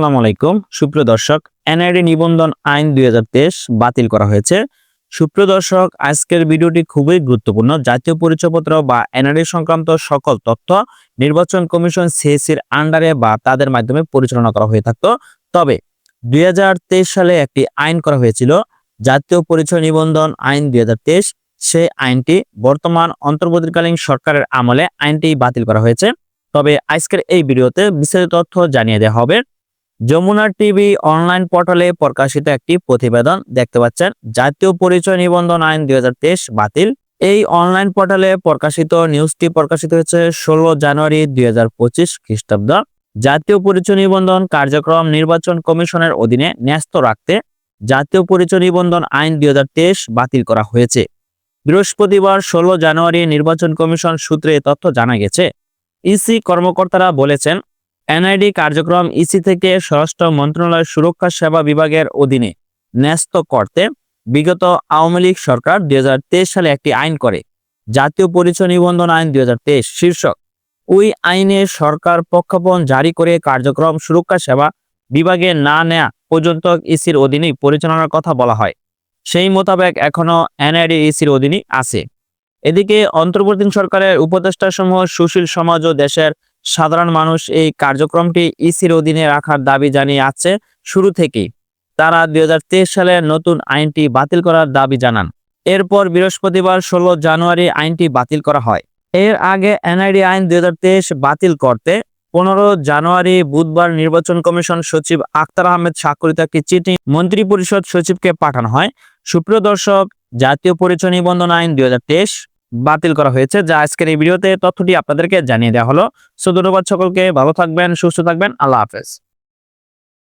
আসসালামু আলাইকুম। সুপ্রিয় দর্শক, এনআইডি নিবন্ধন আইন দুই বাতিল করা হয়েছে। সুপ্রিয় দর্শক, আজকের ভিডিওটি খুবই গুরুত্বপূর্ণ। জাতীয় পরিচয়পত্র বা এনআইডি সংক্রান্ত সকল তথ্য নির্বাচন কমিশন সিএসির আন্ডারে বা তাদের মাধ্যমে পরিচালনা করা হয়ে থাকতো। তবে দুই সালে একটি আইন করা হয়েছিল, জাতীয় পরিচয় নিবন্ধন আইন দুই হাজার তেইশ। সেই আইনটি বর্তমান অন্তর্বর্তীকালীন সরকারের আমলে আইনটি বাতিল করা হয়েছে। তবে আজকের এই ভিডিওতে বিস্তারিত তথ্য জানিয়ে দেওয়া হবে। যমুনা টিভি অনলাইন পোর্টালে প্রকাশিত একটি প্রতিবেদন দেখতে পাচ্ছেন। জাতীয় পরিচয় নিবন্ধন আইন দুই হাজার তেইশ বাতিল। এই অনলাইন পোর্টালে প্রকাশিত নিউজটি প্রকাশিত হয়েছে ষোলো জানুয়ারি দুই হাজার পঁচিশ খ্রিস্টাব্দ। জাতীয় পরিচয় নিবন্ধন কার্যক্রম নির্বাচন কমিশনের অধীনে ন্যস্ত রাখতে জাতীয় পরিচয় নিবন্ধন আইন দুই হাজার তেইশ বাতিল করা হয়েছে। বৃহস্পতিবার ষোলো জানুয়ারি নির্বাচন কমিশন সূত্রে তথ্য জানা গেছে। ইসি কর্মকর্তারা বলেছেন এনআইডি কার্যক্রম ইসি থেকে স্বরাষ্ট্র মন্ত্রণালয় সুরক্ষা সেবা বিভাগের অধীনে ন্যস্ত করতে বিগত আওয়ামী লীগ সরকার দুই সালে একটি আইন করে, জাতীয় পরিচয় নিবন্ধন আইন দুই শীর্ষক। ওই আইনে সরকার প্রজ্ঞাপন জারি করে কার্যক্রম সুরক্ষা সেবা বিভাগে না নেয়া পর্যন্ত ইসির অধীনেই পরিচালনার কথা বলা হয়। সেই মোতাবেক এখনও এনআইডি ইসির অধীনই আছে। এদিকে অন্তর্বর্তী সরকারের উপদেষ্টা সমূহ সুশীল সমাজ ও দেশের সাধারণ মানুষ এই কার্যক্রমটি ইসির অধীনে রাখার দাবি জানিয়ে আছে। শুরু থেকেই তারা দুই হাজার তেইশ সালে নতুন আইনটি বাতিল করার দাবি জানান। এরপর বৃহস্পতিবার ষোলো জানুয়ারি আইনটি বাতিল করা হয়। এর আগে এনআইডি আইন দুই হাজার তেইশ বাতিল করতে পনেরো জানুয়ারি বুধবার নির্বাচন কমিশন সচিব আখতার আহমেদ স্বাক্ষরিত একটি চিঠি মন্ত্রী পরিষদ সচিবকে পাঠানো হয়। সুপ্রিয় দর্শক, জাতীয় পরিচয় নিবন্ধন আইন দুই হাজার তেইশ বাতিল করা হয়েছে, যা আজকের এই ভিডিওতে তথ্যটি আপনাদেরকে জানিয়ে দেওয়া হলো। সো ধন্যবাদ সকলকে, ভালো থাকবেন, সুস্থ থাকবেন, আল্লাহ হাফেজ।